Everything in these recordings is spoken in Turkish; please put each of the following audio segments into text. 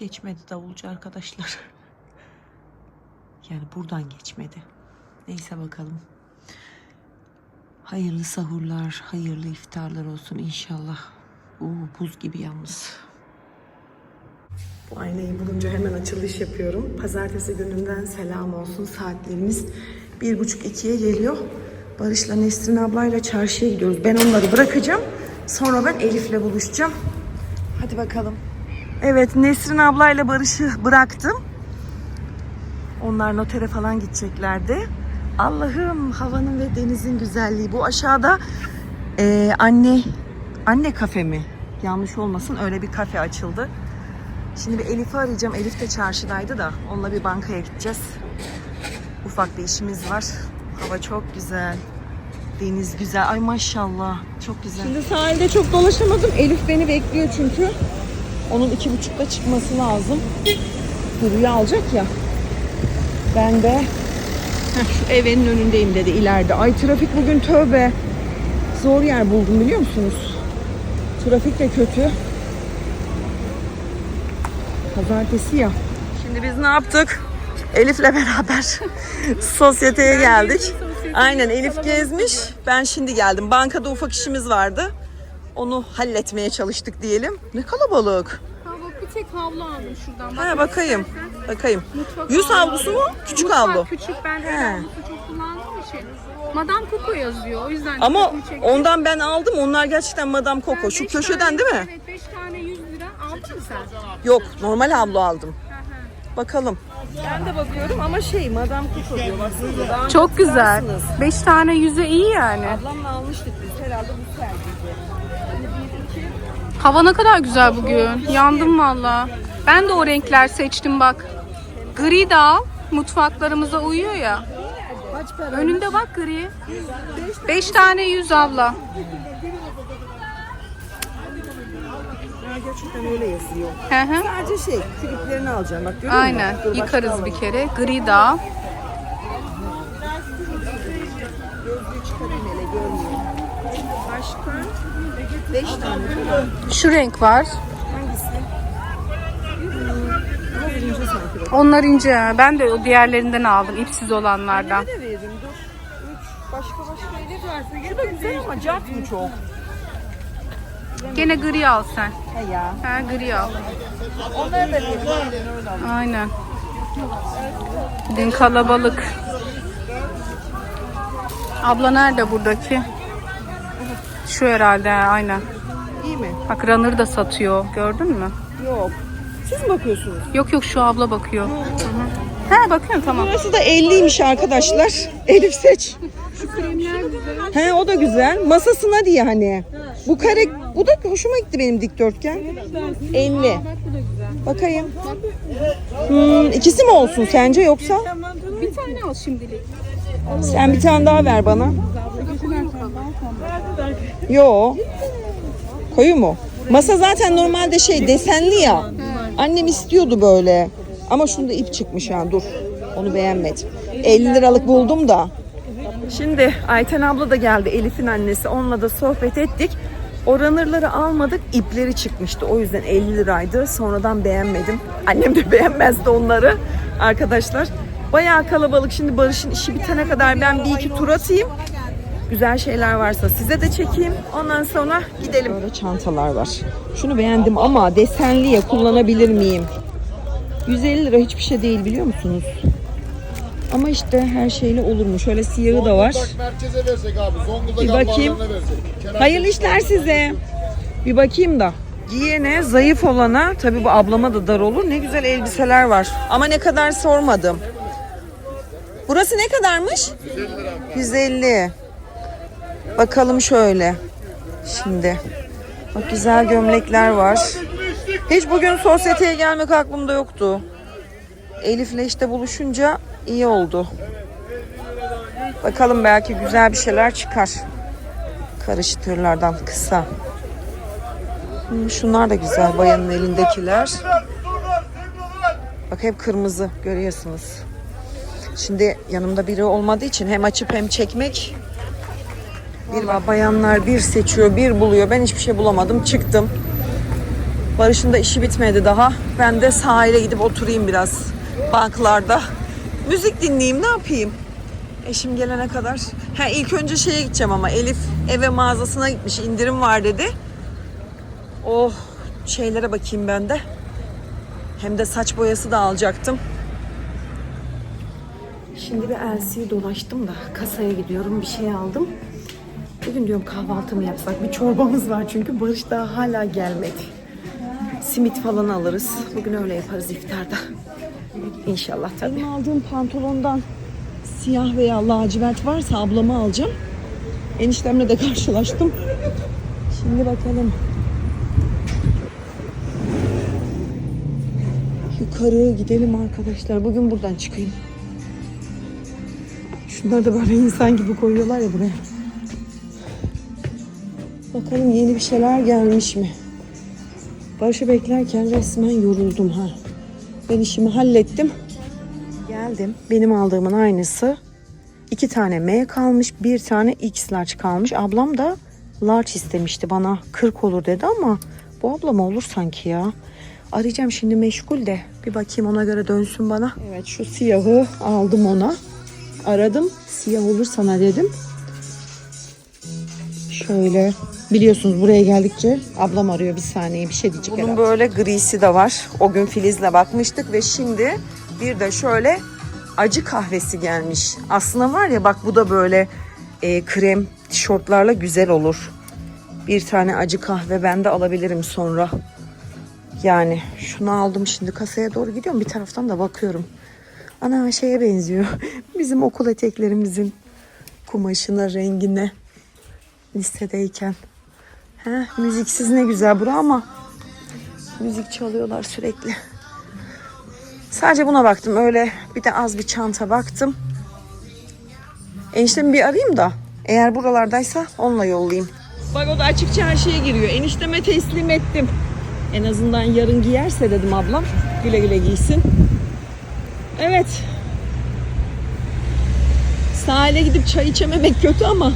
geçmedi davulcu arkadaşlar. Yani buradan geçmedi. Neyse bakalım. Hayırlı sahurlar, hayırlı iftarlar olsun inşallah. Uuu buz gibi yalnız. Bu aynayı bulunca hemen açılış yapıyorum. Pazartesi gününden selam olsun. Saatlerimiz bir buçuk ikiye geliyor. Barış'la Nesrin ablayla çarşıya gidiyoruz. Ben onları bırakacağım. Sonra ben Elif'le buluşacağım. Hadi bakalım. Evet Nesrin ablayla Barış'ı bıraktım. Onlar notere falan gideceklerdi. Allah'ım havanın ve denizin güzelliği. Bu aşağıda eee, anne anne kafe mi? Yanlış olmasın öyle bir kafe açıldı. Şimdi bir Elif'i arayacağım. Elif de çarşıdaydı da onunla bir bankaya gideceğiz. Ufak bir işimiz var. Hava çok güzel. Deniz güzel. Ay maşallah. Çok güzel. Şimdi sahilde çok dolaşamadım. Elif beni bekliyor çünkü. Onun iki buçukta çıkması lazım. Duru'yu alacak ya. Ben de heh, şu evin önündeyim dedi ileride. Ay trafik bugün tövbe. Zor yer buldum biliyor musunuz? Trafik de kötü. Pazartesi ya. Şimdi biz ne yaptık? Elif'le beraber sosyeteye geldik. Aynen Elif gezmiş. Ben şimdi geldim. Bankada ufak işimiz vardı. Onu halletmeye çalıştık diyelim. Ne kalabalık. Ha bak bir tek havlu aldım şuradan. Ha bakayım. Bakayım. Mutfak Yüz havlu. havlusu mu? Küçük Mutfak havlu. küçük ben He. el havlusu çok kullandığım için. Madame Coco yazıyor o yüzden Ama dikkatimi çekti. ondan ben aldım. Onlar gerçekten Madame Ben Coco. Şu beş köşeden tane- değil mi? Evet 5 tane 100 lira aldın mı sen? Yok, normal havlu aldım. Hı hı. Bakalım. Ben de bakıyorum ama şey Madame Coco diyor. Önce Çok güzel. hatırlarsınız. 5 tane yüze iyi yani. Ablamla almıştık biz. Herhalde bu sergiydi. Hava ne kadar güzel bugün. Yandım valla. Ben de o renkler seçtim bak. Gri de al. Mutfaklarımıza uyuyor ya. Önünde bak gri. 5 tane 100 abla. Gerçekten öyle yazıyor. Hı hı. Sadece şey, kliplerini alacağım. Bak görüyor musun? Aynen. Dur, Yıkarız bir kere. Gri de al. Gözlüğü çıkarayım hele görmüyor. Başka? Beş tane falan. Şu renk var. Hangisi? Ama birinci sanki bak. Onlar ince. Ben de o diğerlerinden aldım. ipsiz olanlardan. Ne de veririm dur. Üç. Başka başka elif versin. Şu da güzel ama cart mı çok? Gene gri al sen. He ya. Ha gri al. Onları da veririm. Aynen öyle al. Aynen. Dün kalabalık. Abla nerede buradaki? Şu herhalde ha, aynen. İyi mi? Bak runner da satıyor. Gördün mü? Yok. Siz mi bakıyorsunuz? Yok yok şu abla bakıyor. Hı hı. He bakıyorum tamam. Burası da 50'ymiş arkadaşlar. Elif seç. Şu kremler güzel. He o da güzel. Masasına diye hani. Bu kare bu da hoşuma gitti benim dikdörtgen. 50. Bak bu da güzel. Bakayım. Hmm, ikisi mi olsun sence yoksa? Bir tane al şimdilik. Sen bir tane daha ver bana. Yo. Koyu mu? Masa zaten normalde şey desenli ya. Annem istiyordu böyle. Ama şunda ip çıkmış ha dur. Onu beğenmedim. 50 liralık buldum da. Şimdi Ayten abla da geldi Elif'in annesi. Onunla da sohbet ettik. O runner'ları almadık. ipleri çıkmıştı. O yüzden 50 liraydı. Sonradan beğenmedim. Annem de beğenmezdi onları. Arkadaşlar bayağı kalabalık. Şimdi Barış'ın işi bitene kadar ben bir iki tur atayım. Güzel şeyler varsa size de çekeyim. Ondan sonra gidelim. Böyle çantalar var. Şunu beğendim ama desenli ya kullanabilir miyim? 150 lira hiçbir şey değil biliyor musunuz? Ama işte her şeyle olur mu? Şöyle siyahı da var. Zonguldak merkeze versek abi. Zonguldak Bir bakayım. versek. Hayırlı işler size. Bir bakayım da. Giyene, zayıf olana, tabii bu ablama da dar olur. Ne güzel elbiseler var. Ama ne kadar sormadım. Burası ne kadarmış? 150. Bakalım şöyle. Şimdi. Bak güzel gömlekler var. Hiç bugün sosyeteye gelmek aklımda yoktu. Elif'le işte buluşunca iyi oldu. Bakalım belki güzel bir şeyler çıkar. Karıştırlardan kısa. Hmm, Şunlar da güzel bayanın elindekiler. Bak hep kırmızı görüyorsunuz. Şimdi yanımda biri olmadığı için hem açıp hem çekmek. Bir bayanlar bir seçiyor, bir buluyor. Ben hiçbir şey bulamadım. Çıktım. Barış'ın da işi bitmedi daha. Ben de sahile gidip oturayım biraz banklarda. Müzik dinleyeyim ne yapayım? Eşim gelene kadar. Ha ilk önce şeye gideceğim ama Elif eve mağazasına gitmiş. indirim var dedi. Oh şeylere bakayım ben de. Hem de saç boyası da alacaktım. Şimdi bir LC'yi dolaştım da kasaya gidiyorum bir şey aldım. Bugün diyorum kahvaltı mı yapsak? Bir çorbamız var çünkü Barış daha hala gelmedi. Simit falan alırız. Bugün öyle yaparız iftarda. İnşallah tabii. Benim aldığım pantolondan siyah veya lacivert varsa ablama alacağım. Eniştemle de karşılaştım. Şimdi bakalım. Yukarı gidelim arkadaşlar. Bugün buradan çıkayım. Şunları da böyle insan gibi koyuyorlar ya buraya. Bakalım yeni bir şeyler gelmiş mi? Barış'ı beklerken resmen yoruldum ha. Ben işimi hallettim. Geldim. Benim aldığımın aynısı. İki tane M kalmış, bir tane X large kalmış. Ablam da large istemişti bana. 40 olur dedi ama bu ablam olur sanki ya. Arayacağım şimdi meşgul de. Bir bakayım ona göre dönsün bana. Evet şu siyahı aldım ona. Aradım. Siyah olur sana dedim. Şöyle biliyorsunuz buraya geldikçe ablam arıyor bir saniye bir şey diyecek Bunun böyle grisi de var. O gün Filiz'le bakmıştık ve şimdi bir de şöyle acı kahvesi gelmiş. Aslında var ya bak bu da böyle e, krem tişörtlerle güzel olur. Bir tane acı kahve ben de alabilirim sonra. Yani şunu aldım şimdi kasaya doğru gidiyorum bir taraftan da bakıyorum. Ana şeye benziyor. Bizim okul eteklerimizin kumaşına, rengine lisedeyken. He, müziksiz ne güzel bura ama müzik çalıyorlar sürekli. Sadece buna baktım öyle bir de az bir çanta baktım. Eniştemi bir arayayım da eğer buralardaysa onunla yollayayım. Bak o da açık çarşıya giriyor. Enişteme teslim ettim. En azından yarın giyerse dedim ablam. Güle güle giysin. Evet. Sahile gidip çay içememek kötü ama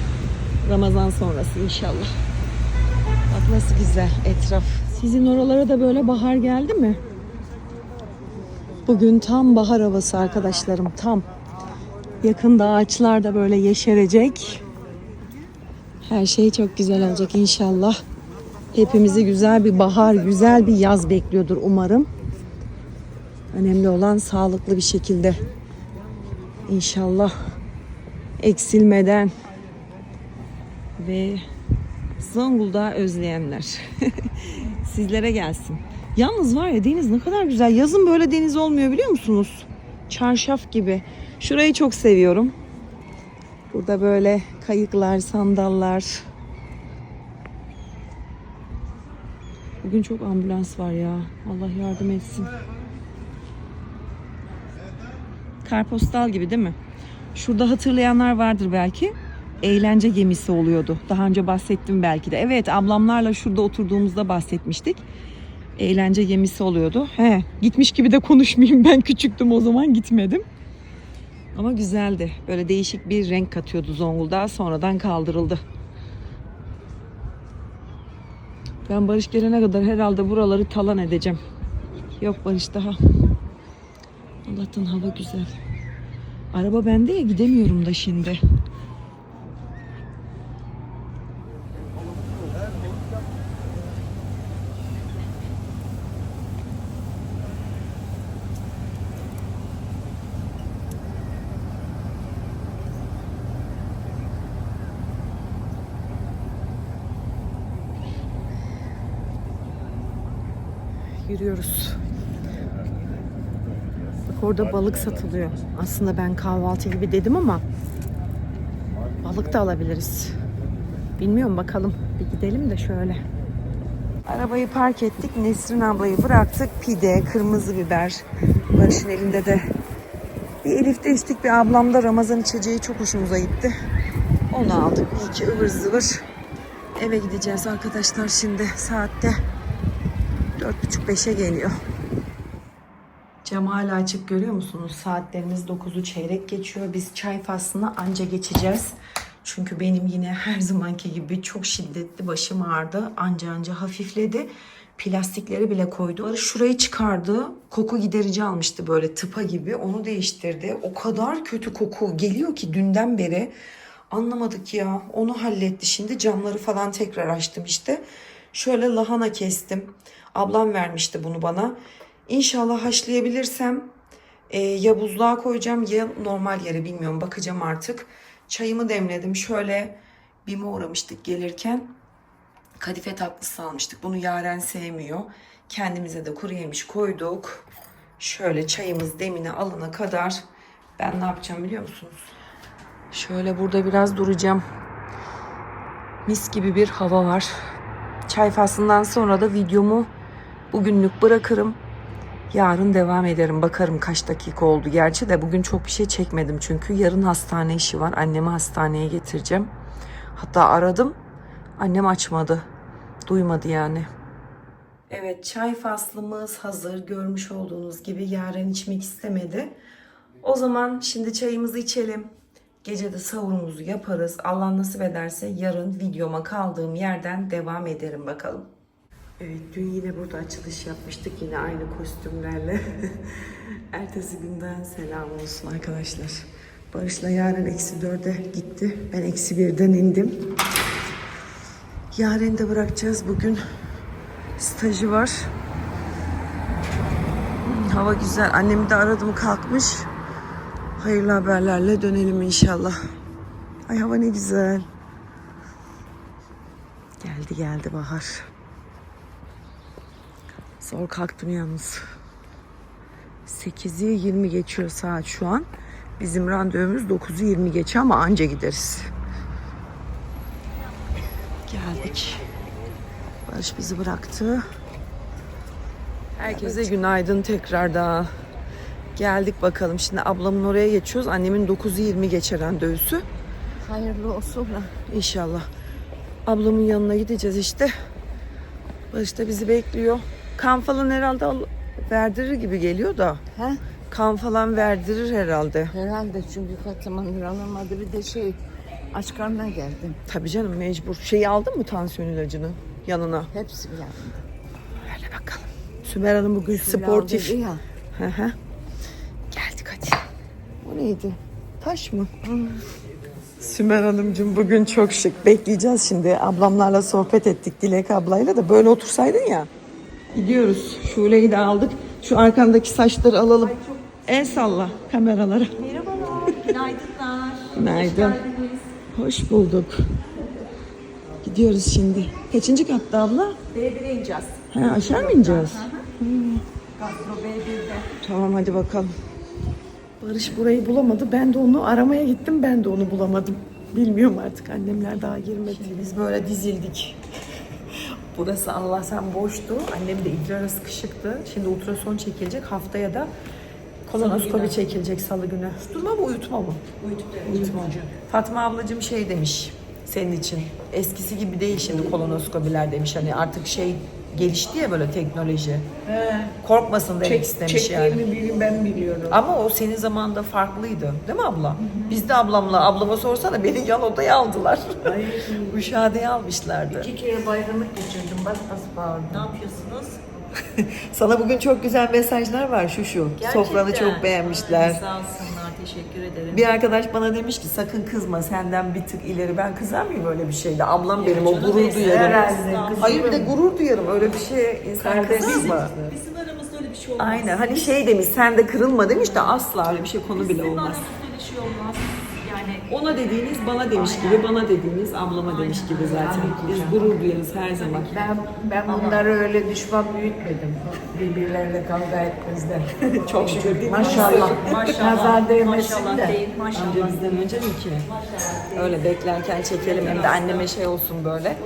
Ramazan sonrası inşallah. Nasıl güzel etraf. Sizin oralara da böyle bahar geldi mi? Bugün tam bahar havası arkadaşlarım tam. Yakında ağaçlar da böyle yeşerecek. Her şey çok güzel olacak inşallah. Hepimizi güzel bir bahar, güzel bir yaz bekliyordur umarım. Önemli olan sağlıklı bir şekilde inşallah eksilmeden ve Zonguldak'ı özleyenler sizlere gelsin. Yalnız var ya deniz ne kadar güzel. Yazın böyle deniz olmuyor biliyor musunuz? Çarşaf gibi. Şurayı çok seviyorum. Burada böyle kayıklar, sandallar. Bugün çok ambulans var ya. Allah yardım etsin. Karpostal gibi değil mi? Şurada hatırlayanlar vardır belki. Eğlence gemisi oluyordu. Daha önce bahsettim belki de. Evet ablamlarla şurada oturduğumuzda bahsetmiştik. Eğlence gemisi oluyordu. He, gitmiş gibi de konuşmayayım. Ben küçüktüm o zaman gitmedim. Ama güzeldi. Böyle değişik bir renk katıyordu Zonguldak'a. Sonradan kaldırıldı. Ben Barış gelene kadar herhalde buraları talan edeceğim. Yok Barış daha. Allah'tan hava güzel. Araba bende ya gidemiyorum da şimdi. Yürüyoruz. Bak orada balık satılıyor. Aslında ben kahvaltı gibi dedim ama balık da alabiliriz. Bilmiyorum bakalım. Bir gidelim de şöyle. Arabayı park ettik. Nesrin ablayı bıraktık. Pide, kırmızı biber. Barış'ın elinde de bir Elif'te içtik. Bir ablamda Ramazan içeceği çok hoşumuza gitti. Onu aldık. İyi ki ıvır zıvır. Eve gideceğiz arkadaşlar şimdi saatte. Dört buçuk beşe geliyor. Cam hala açık görüyor musunuz? Saatlerimiz 9'u çeyrek geçiyor. Biz çay faslına anca geçeceğiz. Çünkü benim yine her zamanki gibi çok şiddetli başım ağrıdı. Anca anca hafifledi. Plastikleri bile koydu. Şurayı çıkardı. Koku giderici almıştı böyle tıpa gibi. Onu değiştirdi. O kadar kötü koku geliyor ki dünden beri. Anlamadık ya. Onu halletti. Şimdi camları falan tekrar açtım işte. Şöyle lahana kestim. Ablam vermişti bunu bana. İnşallah haşlayabilirsem e, ya buzluğa koyacağım ya normal yere bilmiyorum bakacağım artık. Çayımı demledim. Şöyle BİM'e uğramıştık gelirken. Kadife tatlısı almıştık. Bunu Yaren sevmiyor. Kendimize de kuru yemiş koyduk. Şöyle çayımız demine alana kadar ben ne yapacağım biliyor musunuz? Şöyle burada biraz duracağım. Mis gibi bir hava var. Çay faslından sonra da videomu bugünlük bırakırım. Yarın devam ederim. Bakarım kaç dakika oldu. Gerçi de bugün çok bir şey çekmedim çünkü yarın hastane işi var. Annemi hastaneye getireceğim. Hatta aradım. Annem açmadı. Duymadı yani. Evet çay faslımız hazır. Görmüş olduğunuz gibi Yaren içmek istemedi. O zaman şimdi çayımızı içelim. Gece de sahurumuzu yaparız. Allah nasip ederse yarın videoma kaldığım yerden devam ederim bakalım. Evet dün yine burada açılış yapmıştık yine aynı kostümlerle. Ertesi günden selam olsun arkadaşlar. Barış'la yarın eksi dörde gitti. Ben eksi birden indim. Yarın da bırakacağız. Bugün stajı var. Hava güzel. Annemi de aradım kalkmış. Hayırlı haberlerle dönelim inşallah. Ay hava ne güzel. Geldi geldi bahar. Zor kalktım yalnız. 8'i 20 geçiyor saat şu an. Bizim randevumuz 9'u 20 geçiyor ama anca gideriz. Geldik. Barış bizi bıraktı. Herkese günaydın tekrardan. Geldik bakalım. Şimdi ablamın oraya geçiyoruz. Annemin 9'u 20 geçe randevusu. Hayırlı olsun da. İnşallah. Ablamın yanına gideceğiz işte. Barış da bizi bekliyor. Kan falan herhalde al- verdirir gibi geliyor da. He? Kan falan verdirir herhalde. Herhalde çünkü Fatıma'nın alamadı. Bir de şey aç karnına geldim. Tabii canım mecbur. Şeyi aldın mı tansiyon ilacını yanına? Hepsi yandı. Öyle bakalım. Sümer Hanım bugün Sümer sportif. ya. Hı hı. Geldik hadi. O neydi? Taş mı? Sümer Hanımcığım bugün çok şık. Bekleyeceğiz şimdi. Ablamlarla sohbet ettik Dilek ablayla da böyle otursaydın ya. Gidiyoruz. Şule'yi de aldık. Şu arkandaki saçları alalım. El salla kameralara. Merhabalar, günaydınlar. Günaydın. Hoş bulduk. Gidiyoruz şimdi. Kaçıncı katta abla? B1'e ineceğiz. Ha, aşağı mı ineceğiz? Gastro B1'de. Tamam hadi bakalım. Barış burayı bulamadı. Ben de onu aramaya gittim. Ben de onu bulamadım. Bilmiyorum artık annemler daha girmedi. biz böyle dizildik. Burası Allah sen boştu. Annem de idrar sıkışıktı. Şimdi ultrason çekilecek. Haftaya da kolonoskopi çekilecek salı günü. Uyutma mı uyutma mı? Uyutma. Fatma ablacığım şey demiş senin için. Eskisi gibi değil şimdi kolonoskopiler demiş. Hani artık şey gelişti ya böyle teknoloji. Korkmasın demek istemiş yani. bilin ben biliyorum. Ama o senin zamanında farklıydı. Değil mi abla? Biz de ablamla, ablama sorsana beni yan odaya aldılar. Müşahedeye almışlardı. İki kere bayramı geçirdim. Bas bas bağırdım. Ne yapıyorsunuz? Sana bugün çok güzel mesajlar var şu şu. Sofranı çok beğenmişler. Ay, Sağ olsunlar, teşekkür ederim. Bir arkadaş bana demiş ki sakın kızma senden bir tık ileri. Ben kızar mıyım öyle bir şeyde? Ablam benim o canım, gurur neyse, duyarım. herhalde, Hayır bir de gurur duyarım. Öyle bir şey insan kızar mı? Bizim aramızda öyle bir şey olmaz. Aynen hani şey demiş sen de kırılma demiş de asla öyle bir şey konu bile Bizim olmaz. aramızda öyle bir şey olmaz. Yani Ona dediğiniz bana demiş gibi, bana dediğiniz ablama demiş gibi zaten. Biz gurur duyarız her zaman. Ben, ben bunları öyle düşman büyütmedim. Birbirleriyle kavga etmezler. Çok şükür değil? Maşallah. maşallah, Nazar değmesin maşallah de. değil, maşallah. Amca bizden önce mi ki? Öyle beklerken çekelim hem de anneme şey olsun böyle.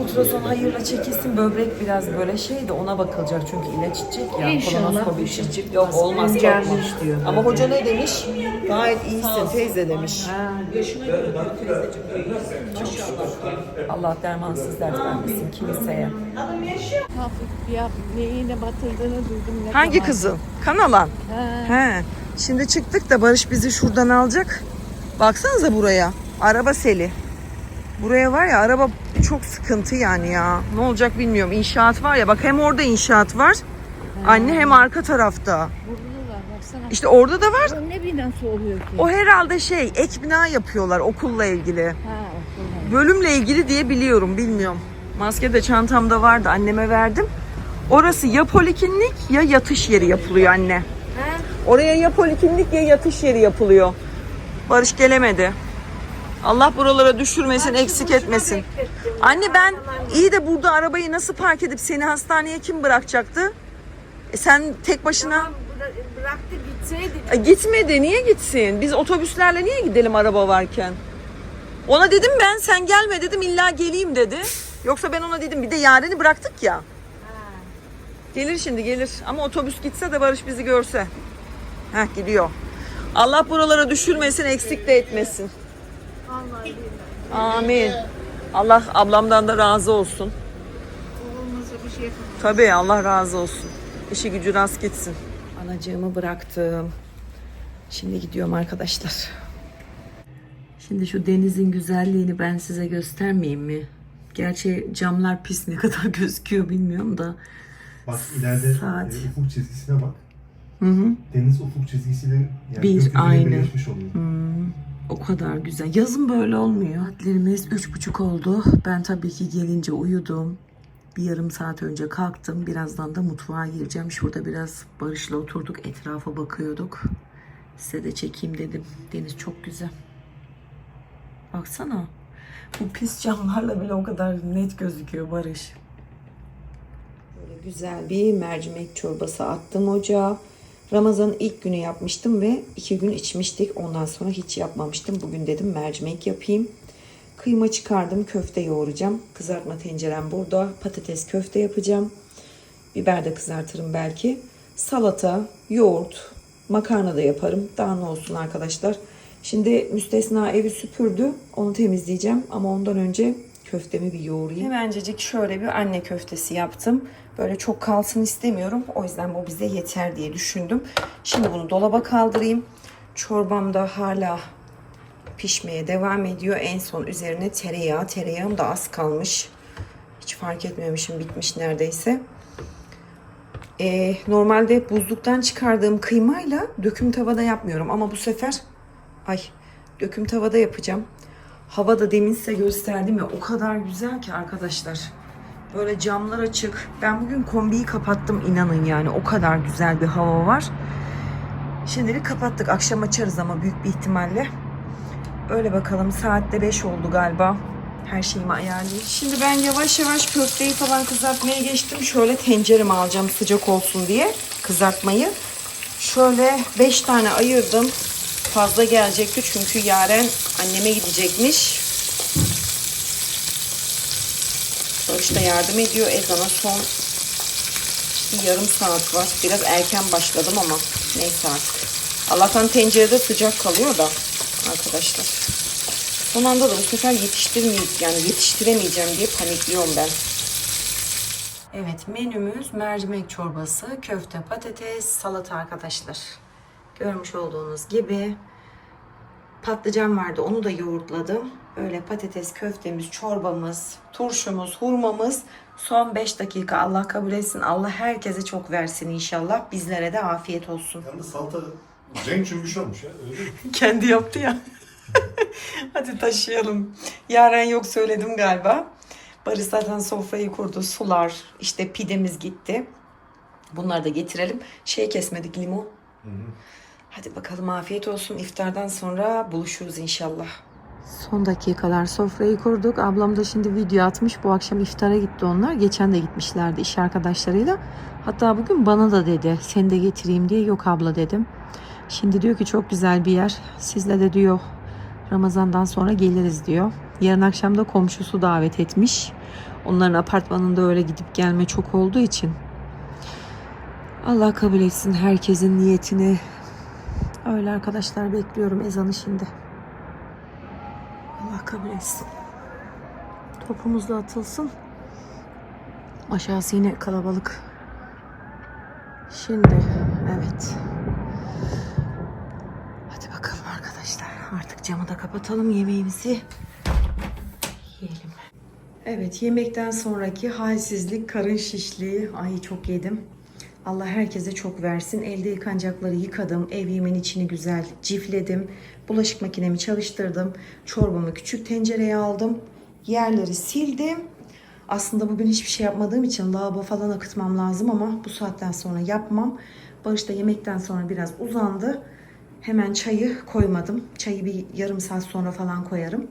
Ultrason hayırla çekilsin böbrek biraz böyle şey de ona bakılacak çünkü ilaç içecek ya İnşallah kolonoskopi bir şey için. çıkmaz. Yok olmaz Önce korkma. iş diyor. Ama hoca ne demiş? Gayet iyisin teyze demiş. yaşına göre diyor teyzeciğim. Allah dermansız dert vermesin kimseye. Hafif ya neyine batıldığını duydum. Ne Hangi kızın? Kanalan. He. He. Şimdi çıktık da Barış bizi şuradan alacak. Baksanıza buraya. Araba seli. Buraya var ya araba çok sıkıntı yani ya. Ne olacak bilmiyorum. İnşaat var ya bak hem orada inşaat var. Anne hem arka tarafta. Burada var baksana. İşte orada da var. O ne binası oluyor ki? O herhalde şey ek bina yapıyorlar okulla ilgili. Ha okul. Bölümle ilgili diye biliyorum bilmiyorum. Maske de çantamda vardı anneme verdim. Orası ya poliklinik ya yatış yeri yapılıyor anne. Oraya ya poliklinik ya yatış yeri yapılıyor. Barış gelemedi. Allah buralara düşürmesin, eksik etmesin. Anne ben iyi de burada arabayı nasıl park edip seni hastaneye kim bırakacaktı? E sen tek başına Bıraktı gitseydi. E, gitmedi. Niye gitsin? Biz otobüslerle niye gidelim araba varken? Ona dedim ben sen gelme dedim illa geleyim dedi. Yoksa ben ona dedim bir de Yaren'i bıraktık ya. Gelir şimdi gelir. Ama otobüs gitse de Barış bizi görse. Heh gidiyor. Allah buralara düşürmesin, eksik de etmesin. Amin. Allah ablamdan da razı olsun. Olmasa bir şey Tabii Allah razı olsun. İşi gücü rast gitsin. Anacığımı bıraktım. Şimdi gidiyorum arkadaşlar. Şimdi şu denizin güzelliğini ben size göstermeyeyim mi? Gerçi camlar pis ne kadar gözüküyor bilmiyorum da. Bak ileride Saat. e, ufuk çizgisine bak. Hı hı. Deniz ufuk çizgisiyle yani Bir, gökyüzüyle aynı. birleşmiş oluyor. O kadar güzel. Yazın böyle olmuyor. Saatlerimiz üç buçuk oldu. Ben tabii ki gelince uyudum. Bir yarım saat önce kalktım. Birazdan da mutfağa gireceğim. Şurada biraz Barış'la oturduk. Etrafa bakıyorduk. Size de çekeyim dedim. Deniz çok güzel. Baksana. Bu pis camlarla bile o kadar net gözüküyor Barış. Böyle güzel bir mercimek çorbası attım ocağa. Ramazan'ın ilk günü yapmıştım ve iki gün içmiştik. Ondan sonra hiç yapmamıştım. Bugün dedim mercimek yapayım. Kıyma çıkardım, köfte yoğuracağım. Kızartma tencerem burada. Patates köfte yapacağım. Biber de kızartırım belki. Salata, yoğurt, makarna da yaparım. Daha ne olsun arkadaşlar. Şimdi müstesna evi süpürdü. Onu temizleyeceğim ama ondan önce köftemi bir yoğurayım. Hemencecik şöyle bir anne köftesi yaptım. Böyle çok kalsın istemiyorum. O yüzden bu bize yeter diye düşündüm. Şimdi bunu dolaba kaldırayım. Çorbam da hala pişmeye devam ediyor. En son üzerine tereyağı. Tereyağım da az kalmış. Hiç fark etmemişim bitmiş neredeyse. Ee, normalde buzluktan çıkardığım kıymayla döküm tavada yapmıyorum. Ama bu sefer ay döküm tavada yapacağım. Hava da demin size gösterdim ya o kadar güzel ki arkadaşlar. Böyle camlar açık. Ben bugün kombiyi kapattım inanın yani o kadar güzel bir hava var. Şimdilik kapattık. Akşam açarız ama büyük bir ihtimalle. Öyle bakalım. Saatte 5 oldu galiba. Her şeyimi ayarlayayım. Şimdi ben yavaş yavaş köfteyi falan kızartmaya geçtim. Şöyle tenceremi alacağım sıcak olsun diye kızartmayı. Şöyle 5 tane ayırdım. Fazla gelecekti çünkü Yaren anneme gidecekmiş. Barış da yardım ediyor. Ezana son bir yarım saat var. Biraz erken başladım ama neyse artık. Allah'tan tencerede sıcak kalıyor da arkadaşlar. Son anda da bu sefer yetiştirmeyip yani yetiştiremeyeceğim diye panikliyorum ben. Evet menümüz mercimek çorbası, köfte, patates, salata arkadaşlar. Görmüş olduğunuz gibi patlıcan vardı onu da yoğurtladım. Böyle patates köftemiz, çorbamız, turşumuz, hurmamız. Son 5 dakika Allah kabul etsin. Allah herkese çok versin inşallah. Bizlere de afiyet olsun. Yalnız salata renk cümbüş olmuş ya. Öyle? Kendi yaptı ya. Hadi taşıyalım. Yaren yok söyledim galiba. Barış zaten sofrayı kurdu. Sular, işte pidemiz gitti. Bunları da getirelim. Şey kesmedik limon. Hadi bakalım afiyet olsun. İftardan sonra buluşuruz inşallah. Son dakikalar sofrayı kurduk. Ablam da şimdi video atmış. Bu akşam iftara gitti onlar. Geçen de gitmişlerdi iş arkadaşlarıyla. Hatta bugün bana da dedi. Seni de getireyim diye. Yok abla dedim. Şimdi diyor ki çok güzel bir yer. Sizle de diyor Ramazan'dan sonra geliriz diyor. Yarın akşam da komşusu davet etmiş. Onların apartmanında öyle gidip gelme çok olduğu için. Allah kabul etsin herkesin niyetini. Öyle arkadaşlar bekliyorum ezanı şimdi. Allah kabul etsin. Topumuz da atılsın. Aşağısı yine kalabalık. Şimdi evet. Hadi bakalım arkadaşlar. Artık camı da kapatalım yemeğimizi yiyelim. Evet yemekten sonraki halsizlik, karın şişliği. Ay çok yedim. Allah herkese çok versin. Elde yıkanacakları yıkadım. Evimin içini güzel cifledim. Bulaşık makinemi çalıştırdım. Çorbamı küçük tencereye aldım. Yerleri sildim. Aslında bugün hiçbir şey yapmadığım için lavabo falan akıtmam lazım ama bu saatten sonra yapmam. Barış da yemekten sonra biraz uzandı. Hemen çayı koymadım. Çayı bir yarım saat sonra falan koyarım.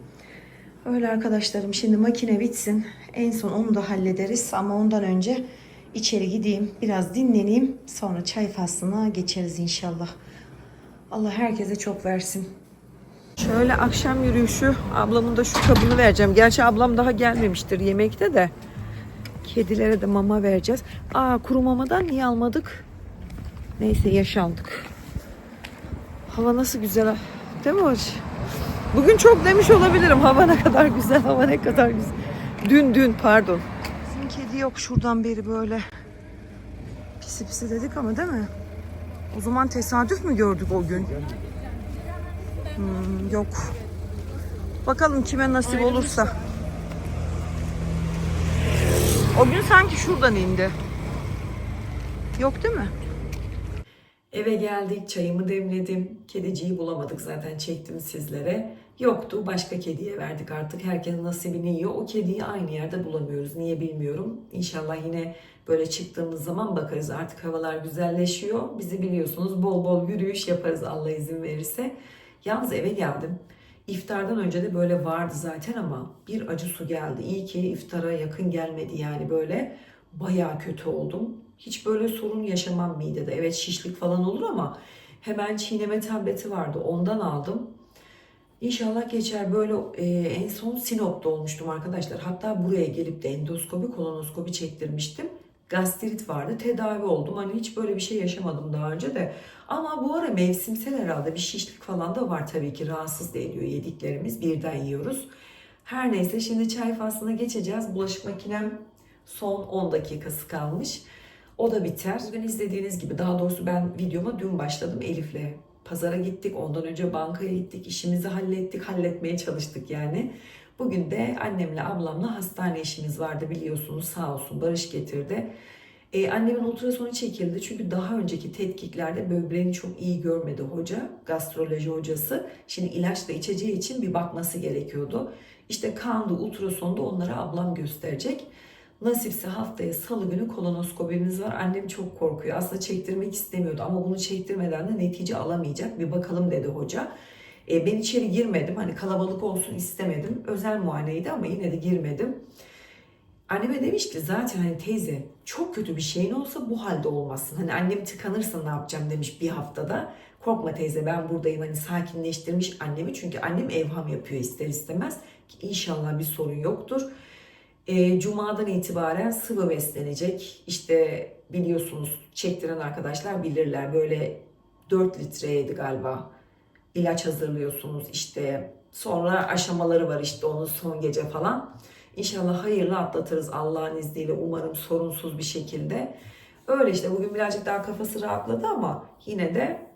Öyle arkadaşlarım şimdi makine bitsin. En son onu da hallederiz ama ondan önce içeri gideyim. Biraz dinleneyim. Sonra çay faslına geçeriz inşallah. Allah herkese çok versin. Şöyle akşam yürüyüşü ablamın da şu kabını vereceğim. Gerçi ablam daha gelmemiştir yemekte de. Kedilere de mama vereceğiz. Aa kuru mamadan niye almadık? Neyse yaş aldık. Hava nasıl güzel? Değil mi hoş? Bugün çok demiş olabilirim. Hava ne kadar güzel, hava ne kadar güzel. Dün dün pardon. Yok şuradan beri böyle. Pisi pisi dedik ama değil mi? O zaman tesadüf mü gördük o gün? Hmm, yok. Bakalım kime nasip olursa. O gün sanki şuradan indi. Yok değil mi? Eve geldik, çayımı demledim. Kediciyi bulamadık zaten çektim sizlere. Yoktu, başka kediye verdik artık. Herkesin nasibini yiyor. O kediyi aynı yerde bulamıyoruz. Niye bilmiyorum. İnşallah yine böyle çıktığımız zaman bakarız. Artık havalar güzelleşiyor. Bizi biliyorsunuz bol bol yürüyüş yaparız Allah izin verirse. Yalnız eve geldim. İftardan önce de böyle vardı zaten ama bir acı su geldi. İyi ki iftara yakın gelmedi yani böyle. Bayağı kötü oldum. Hiç böyle sorun yaşamam midede. Evet şişlik falan olur ama hemen çiğneme tableti vardı. Ondan aldım. İnşallah geçer. Böyle e, en son Sinop'ta olmuştum arkadaşlar. Hatta buraya gelip de endoskopi, kolonoskopi çektirmiştim. Gastrit vardı. Tedavi oldum. Hani hiç böyle bir şey yaşamadım daha önce de. Ama bu ara mevsimsel herhalde bir şişlik falan da var tabii ki. Rahatsız da ediyor yediklerimiz. Birden yiyoruz. Her neyse şimdi çay faslına geçeceğiz. Bulaşık makinem son 10 dakikası kalmış. O da biter. Bugün izlediğiniz gibi daha doğrusu ben videoma dün başladım Elif'le. Pazara gittik, ondan önce bankaya gittik, işimizi hallettik, halletmeye çalıştık yani. Bugün de annemle ablamla hastane işimiz vardı biliyorsunuz sağ olsun Barış getirdi. Ee, annemin ultrasonu çekildi çünkü daha önceki tetkiklerde böbreğini çok iyi görmedi hoca, gastroloji hocası. Şimdi ilaç da içeceği için bir bakması gerekiyordu. İşte kandı, ultrasonda onlara ablam gösterecek. Nasipse haftaya salı günü kolonoskopimiz var. Annem çok korkuyor. Aslında çektirmek istemiyordu ama bunu çektirmeden de netice alamayacak. Bir bakalım dedi hoca. E, ben içeri girmedim. Hani kalabalık olsun istemedim. Özel muayeneydi ama yine de girmedim. Anneme demiş ki zaten hani teyze çok kötü bir şeyin olsa bu halde olmazsın. Hani annem tıkanırsa ne yapacağım demiş bir haftada. Korkma teyze ben buradayım hani sakinleştirmiş annemi. Çünkü annem evham yapıyor ister istemez. Ki inşallah bir sorun yoktur. E, Cuma'dan itibaren sıvı beslenecek. İşte biliyorsunuz çektiren arkadaşlar bilirler böyle 4 litreydi galiba. İlaç hazırlıyorsunuz işte sonra aşamaları var işte onun son gece falan. İnşallah hayırlı atlatırız Allah'ın izniyle umarım sorunsuz bir şekilde. Öyle işte bugün birazcık daha kafası rahatladı ama yine de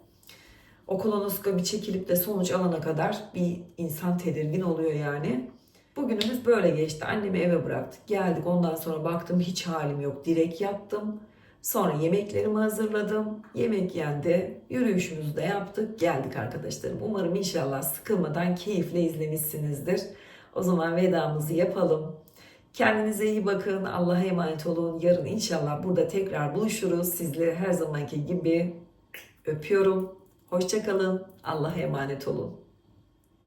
o kolonoskopi çekilip de sonuç alana kadar bir insan tedirgin oluyor yani. Bugünümüz böyle geçti. Annemi eve bıraktık. Geldik ondan sonra baktım hiç halim yok. Direkt yattım. Sonra yemeklerimi hazırladım. Yemek yendi. Yürüyüşümüzü de yaptık. Geldik arkadaşlarım. Umarım inşallah sıkılmadan keyifle izlemişsinizdir. O zaman vedamızı yapalım. Kendinize iyi bakın. Allah'a emanet olun. Yarın inşallah burada tekrar buluşuruz. Sizleri her zamanki gibi öpüyorum. Hoşçakalın. Allah'a emanet olun.